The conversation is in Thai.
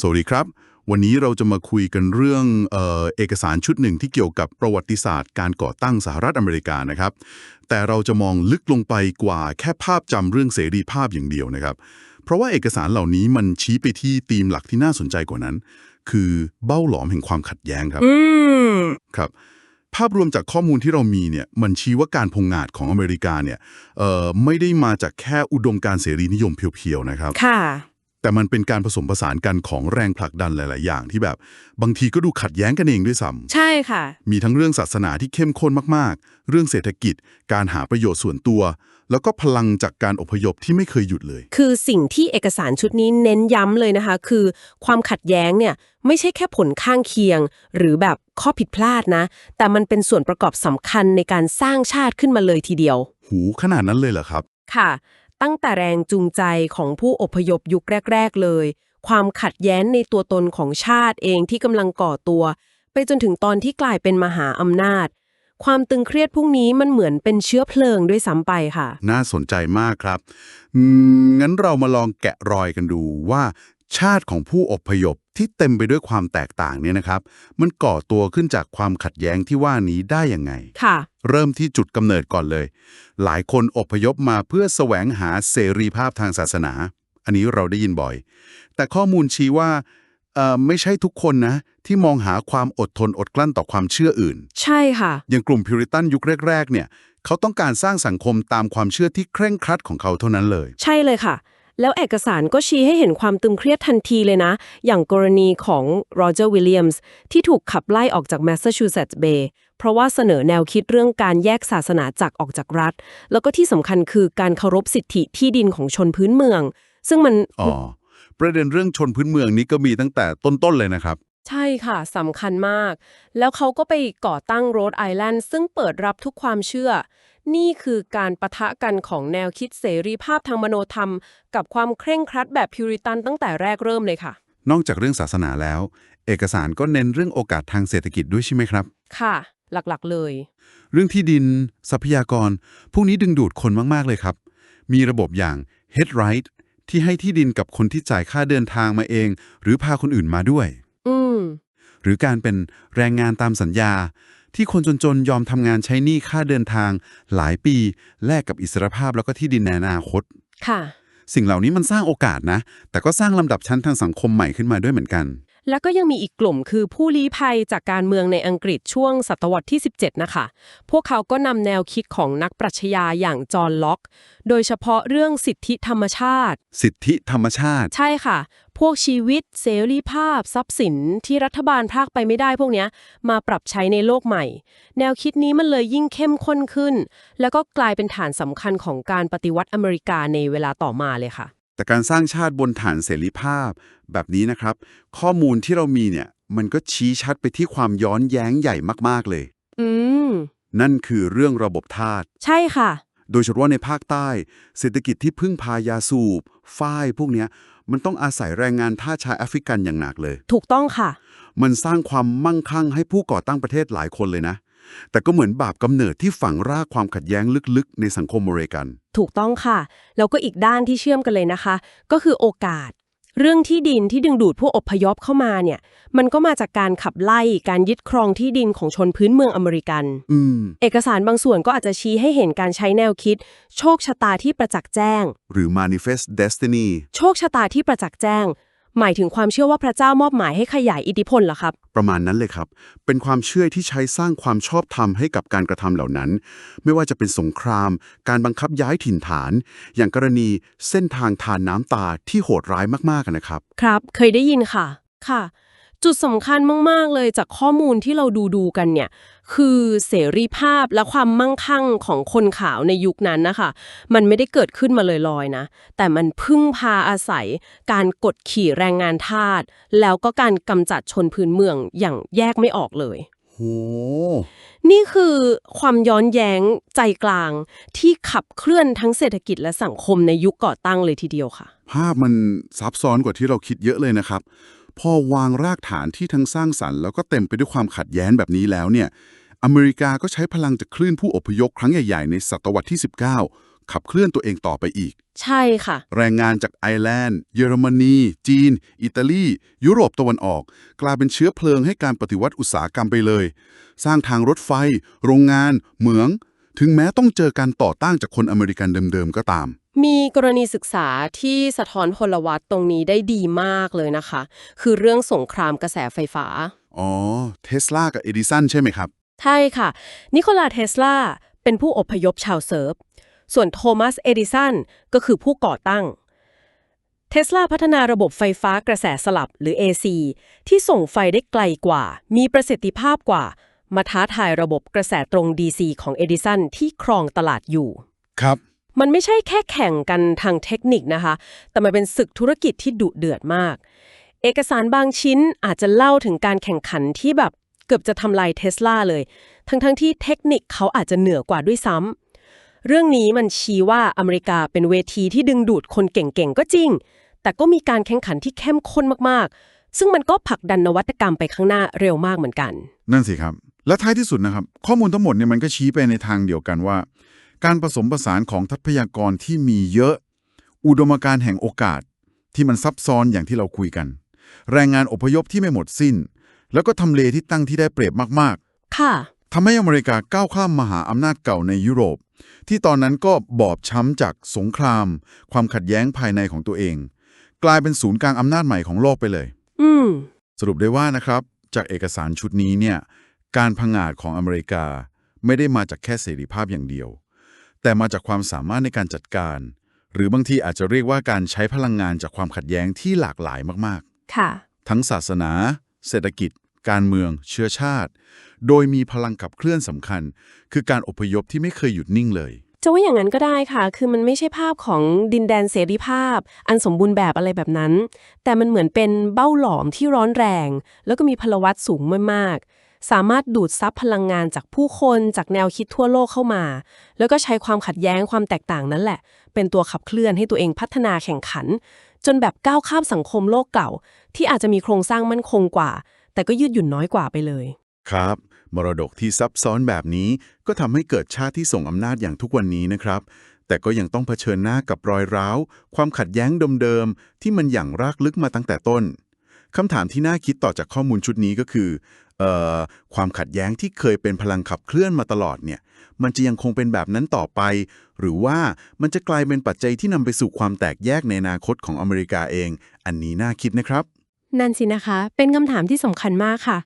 สวัสดีครับ วันนี้เราจะมาคุยกันเรื่องเออเอกสารชุดหนึ่งที่เกี่ยวกับประวัติศาสตร์การก่อตั้งสหรัฐอเมริกานะครับ แต่เราจะมองลึกลงไปกว่าแค่ภาพจำเรื่องเสรีภาพอย่างเดียวนะครับ เพราะว่าเอกสารเหล่านี้มันชี้ไปที่ธีมหลักที่น่าสนใจกว่านั้น คือเบ้าหลอมแห่งความขัดแย้งครับอืมครับภาพรวมจากข้อมูลที่เรามีเนี่ยมันชี้ว่าการพงงาดของอเมริกาเนี่ยเอ่อไม่ได้มาจากแค่อุดมการณ์เสรีนิยมเพียวๆนะครับค่ะ แต่มันเป็นการผสมผสานกันของแรงผลักดันหลาย ๆ อย่างที่แบบบางทีก็ดูขัดแย้งกันเองด้วยซ้ใช่ค่ะำมีทั้งเรื่องศาสนาที่เข้มข้นมาก ๆ เรื่องเศรษฐกิจ การหาประโยชน์ส่วนตัว แล้วก็พลังจากการอพยพที่ไม่เคยหยุดเลย คือสิ่งที่เอกสารชุดนี้เน้นย้ำเลยนะคะ คือความขัดแย้งเนี่ยไม่ใช่แค่ผลข้างเคียง หรือแบบข้อผิดพลาดนะ แต่มันเป็นส่วนประกอบสำคัญในการสร้างชาติขึ้นมาเลยทีเดียว หูขนาดนั้นเลยเหรอครับ ค่ะ ตั้งแต่แรงจูงใจของผู้อพยพยุคแรก ๆ เลย ความขัดแย้งในตัวตนของชาติเองที่กำลังก่อตัว ไปจนถึงตอนที่กลายเป็นมหาอำนาจ ความตึงเครียดพวกนี้มันเหมือนเป็นเชื้อเพลิงด้วยซ้ำไปค่ะ น่าสนใจมากครับงั้นเรามาลองแกะรอยกันดูว่า ชาติของผู้อพยพที่เต็มไปด้วยความแตกต่างเนี่ยนะครับ มันก่อตัวขึ้นจากความขัดแย้งที่ว่านี้ได้ยังไง ค่ะ เริ่มที่จุดกำเนิดก่อนเลย หลายคนอพยพมาเพื่อแสวงหาเสรีภาพทางศาสนา อันนี้เราได้ยินบ่อย แต่ข้อมูลชี้ว่าเอ่อไม่ใช่ทุกคนนะ ที่มองหาความอดทนอดกลั้นต่อความเชื่ออื่น ใช่ค่ะ อย่างกลุ่มพิวริตันยุคแรกๆเนี่ยเขาต้องการสร้างสังคมตามความเชื่อที่เคร่งครัดของเขาเท่านั้นเลย ใช่เลยค่ะ แล้วเอกสารก็ชี้ให้เห็นความตึงเครียดทันทีเลยนะ อย่างกรณีของโรเจอร์วิลเลียมส์ที่ถูกขับไล่ออกจากแมสซาชูเซตส์เบย์เพราะว่าเสนอแนวคิดเรื่องการแยกศาสนาจากออกจากรัฐ แล้วก็ที่สำคัญคือการเคารพสิทธิที่ดินของชนพื้นเมือง ซึ่งมันอ๋อประเด็นเรื่องชนพื้นเมืองนี้ก็มีตั้งแต่ต้นๆเลยนะครับใช่ค่ะสำคัญมาก แล้วเขาก็ไปก่อตั้งโรดไอแลนด์ซึ่งเปิดรับทุกความเชื่อ นี่คือการประทะกันของแนวคิดเสรีภาพทางมโนธรรม กับความเคร่งครัดแบบพิวริตันตั้งแต่แรกเริ่มเลยค่ะ นอกจากเรื่องศาสนาแล้ว เอกสารก็เน้นเรื่องโอกาสทางเศรษฐกิจด้วยใช่ไหมครับ ค่ะ หลักๆเลย เรื่องที่ดิน ทรัพยากร พวกนี้ดึงดูดคนมากๆเลยครับ มีระบบอย่าง Head Right ที่ให้ที่ดินกับคนที่จ่ายค่าเดินทางมาเอง หรือพาคนอื่นมาด้วย อืมหรือการเป็นแรงงานตามสัญญา ที่คนจนๆ ยอมทำงานใช้หนี้ค่าเดินทางหลายปีแลกกับอิสรภาพแล้วก็ที่ดินในอนาคต ค่ะ สิ่งเหล่านี้มันสร้างโอกาสนะ แต่ก็สร้างลำดับชั้นทางสังคมใหม่ขึ้นมาด้วยเหมือนกัน แล้วก็ยังมีอีกกลุ่มคือผู้ลี้ภัยจากการเมืองในอังกฤษช่วงศตวรรษที่ 17 นะคะ พวกเขาก็นำแนวคิดของนักปรัชญาอย่างจอห์นล็อก โดยเฉพาะเรื่องสิทธิธรรมชาติ สิทธิธรรมชาติ ใช่ค่ะ พวกชีวิตเสรีภาพ ทรัพย์สินที่รัฐบาลพรากไปไม่ได้พวกเนี้ยมาปรับใช้ในโลกใหม่ แนวคิดนี้มันเลยยิ่งเข้มข้นขึ้น แล้วก็กลายเป็นฐานสำคัญของการปฏิวัติอเมริกาในเวลาต่อมาเลยค่ะ แต่การสร้างชาติบนฐานเสรีภาพ แบบนี้นะครับ ข้อมูลที่เรามีเนี่ยมันก็ชี้ชัดไปที่ความย้อนแย้งใหญ่มากๆเลย อืมนั่นคือเรื่องระบบทาสใช่ค่ะ โดยเฉพาะในภาคใต้ เศรษฐกิจที่พึ่งพายาสูบฝ้ายพวกเนี้ย มันต้องอาศัยแรงงานทาสชายแอฟริกันอย่างหนักเลย ถูกต้องค่ะ มันสร้างความมั่งคั่งให้ผู้ก่อตั้งประเทศหลายคนเลยนะ แต่ก็เหมือนบาปกำเนิดที่ฝังรากความขัดแย้งลึกๆ ในสังคมอเมริกัน ถูกต้องค่ะ แล้วก็อีกด้านที่เชื่อมกันเลยนะคะ ก็คือโอกาส เรื่องที่ดินที่ดึงดูดผู้อพยพเข้ามาเนี่ย มันก็มาจากการขับไล่การยึดครองที่ดินของชนพื้นเมืองอเมริกันอืมเอกสารบางส่วนก็อาจจะชี้ให้เห็นการใช้แนวคิด โชคชะตาที่ประจักษ์แจ้ง หรือ manifest destiny โชคชะตาที่ประจักษ์แจ้ง หมายถึงความเชื่อว่าพระเจ้ามอบหมายให้ขยายอิทธิพลเหรอครับ ประมาณนั้นเลยครับ เป็นความเชื่อที่ใช้สร้างความชอบธรรมให้กับการกระทำเหล่านั้น ไม่ว่าจะเป็นสงคราม การบังคับย้ายถิ่นฐาน อย่างกรณีเส้นทางทานน้ำตาที่โหดร้ายมากๆนะครับ ครับ เคยได้ยินค่ะ ค่ะ จุดสำคัญมาก ๆ เลยจากข้อมูลที่เราดูดูๆกันเนี่ย คือเสรีภาพและความมั่งคั่งของคนขาวในยุคนั้นนะคะ มันไม่ได้เกิดขึ้นมาลอยๆนะ แต่มันพึ่งพาอาศัย การกดขี่แรงงานทาส แล้วก็การกำจัดชนพื้นเมืองอย่างแยกไม่ออกเลยโหนี่คือความย้อนแย้งใจกลางที่ขับเคลื่อนทั้งเศรษฐกิจและสังคมในยุคก่อตั้งเลยทีเดียวค่ะ ภาพมันซับซ้อนกว่าที่เราคิดเยอะเลยนะครับ พอวางรากฐานที่ทั้งสร้างสรรค์แล้วก็เต็มไปด้วยความขัดแย้งแบบนี้แล้วเนี่ย อเมริกาก็ใช้พลังจากคลื่นผู้อพยพครั้งใหญ่ๆ ในศตวรรษที่ 19 ขับเคลื่อนตัวเองต่อไปอีก ใช่ค่ะ แรงงานจากไอร์แลนด์ เยอรมนี จีน อิตาลี ยุโรปตะวันออก กลายเป็นเชื้อเพลิงให้การปฏิวัติอุตสาหกรรมไปเลย สร้างทางรถไฟ โรงงาน เหมือง ถึงแม้ต้องเจอการต่อต้านจากคนอเมริกันเดิมๆก็ตาม มีกรณีศึกษาที่สะท้อนพลวัตตรงนี้ได้ดีมากเลยนะคะ คือเรื่องสงครามกระแสไฟฟ้า อ๋อ เทสลากับเอดิสันใช่ไหมครับ ใช่ค่ะ นิโคลาเทสลาเป็นผู้อพยพชาวเซิร์ฟ ส่วนโทมัสเอดิสันก็คือผู้ก่อตั้งเทสลาพัฒนาระบบไฟฟ้ากระแสสลับหรือ AC ที่ส่งไฟได้ไกลกว่า มีประสิทธิภาพกว่า มาท้าทายระบบกระแสตรง DC ของเอดิสันที่ครองตลาดอยู่ ครับ มันไม่ใช่แค่แข่งกันทางเทคนิคนะคะ แต่มันเป็นศึกธุรกิจที่ดุเดือดมาก เอกสารบางชิ้นอาจจะเล่าถึงการแข่งขันที่แบบเกือบจะทำลายเทสลาเลย ทั้งๆทที่เทคนิคเขาอาจจะเหนือกว่าด้วยซ้ำเรื่องนี้มันชี้ว่าอเมริกาเป็นเวทีที่ดึงดูดคนเก่งๆก็จริง แต่ก็มีการแข่งขันที่เข้มข้นมากๆ ซึ่งมันก็ผลักดันนวัตกรรมไปข้างหน้าเร็วมากเหมือนกัน นั่นสิครับ และท้ายที่สุดนะครับ ข้อมูลทั้งหมดเนี่ยมันก็ชี้ไปในทางเดียวกันว่า การผสมผสานของทรัพยากรที่มีเยอะ อุดมการณ์แห่งโอกาส ที่มันซับซ้อนอย่างที่เราคุยกัน แรงงานอพยพที่ไม่หมดสิ้น แล้วก็ทำเลที่ตั้งที่ได้เปรียบมากค่ะๆทำให้อเมริกาก้าวข้ามมหาอำนาจเก่าในยุโรป ที่ตอนนั้นก็บอบช้ำจากสงคราม ความขัดแย้งภายในของตัวเอง กลายเป็นศูนย์กลางอำนาจใหม่ของโลกไปเลย อืมสรุปได้ว่านะครับ จากเอกสารชุดนี้เนี่ยการพังอาจของอเมริกาไม่ได้มาจากแค่เสรีภาพอย่างเดียว แต่มาจากความสามารถในการจัดการ หรือบางทีอาจจะเรียกว่าการใช้พลังงานจากความขัดแย้งที่หลากหลายมากค่ะๆทั้งศาสนา เศรษฐกิจ การเมือง เชื้อชาติ โดยมีพลังขับเคลื่อนสำคัญ คือการอพยพที่ไม่เคยหยุดนิ่งเลยจะว่าอย่างนั้นก็ได้ค่ะ คือมันไม่ใช่ภาพของดินแดนเสรีภาพ อันสมบูรณ์แบบอะไรแบบนั้น แต่มันเหมือนเป็นเบ้าหลอมที่ร้อนแรง แล้วก็มีพลวัตสูงมากๆ สามารถดูดซับพลังงานจากผู้คนจากแนวคิดทั่วโลกเข้ามา แล้วก็ใช้ความขัดแย้งความแตกต่างนั่นแหละ เป็นตัวขับเคลื่อนให้ตัวเองพัฒนาแข่งขัน จนแบบก้าวข้ามสังคมโลกเก่า ที่อาจจะมีโครงสร้างมั่นคงกว่า แต่ก็ยืดหยุ่นน้อยกว่าไปเลย ครับ มรดกที่ซับซ้อนแบบนี้ก็ทำให้เกิดชาติที่ส่งอำนาจอย่างทุกวันนี้นะครับแต่ก็ยังต้องเผชิญหน้ากับรอยร้าว ความขัดแย้งเดิมๆที่มันอย่างรากลึกมาตั้งแต่ต้น คำถามที่น่าคิดต่อจากข้อมูลชุดนี้ก็คือออความขัดแย้งที่เคยเป็นพลังขับเคลื่อนมาตลอดเนี่ย มันจะยังคงเป็นแบบนั้นต่อไป หรือว่ามันจะกลายเป็นปัจจัยที่นำไปสู่ความแตกแยกในอนาคตของอเมริกาเอง อันนี้น่าคิดนะครับ นั่นสินะคะ เป็นคำถามที่สำคัญมากค่ะ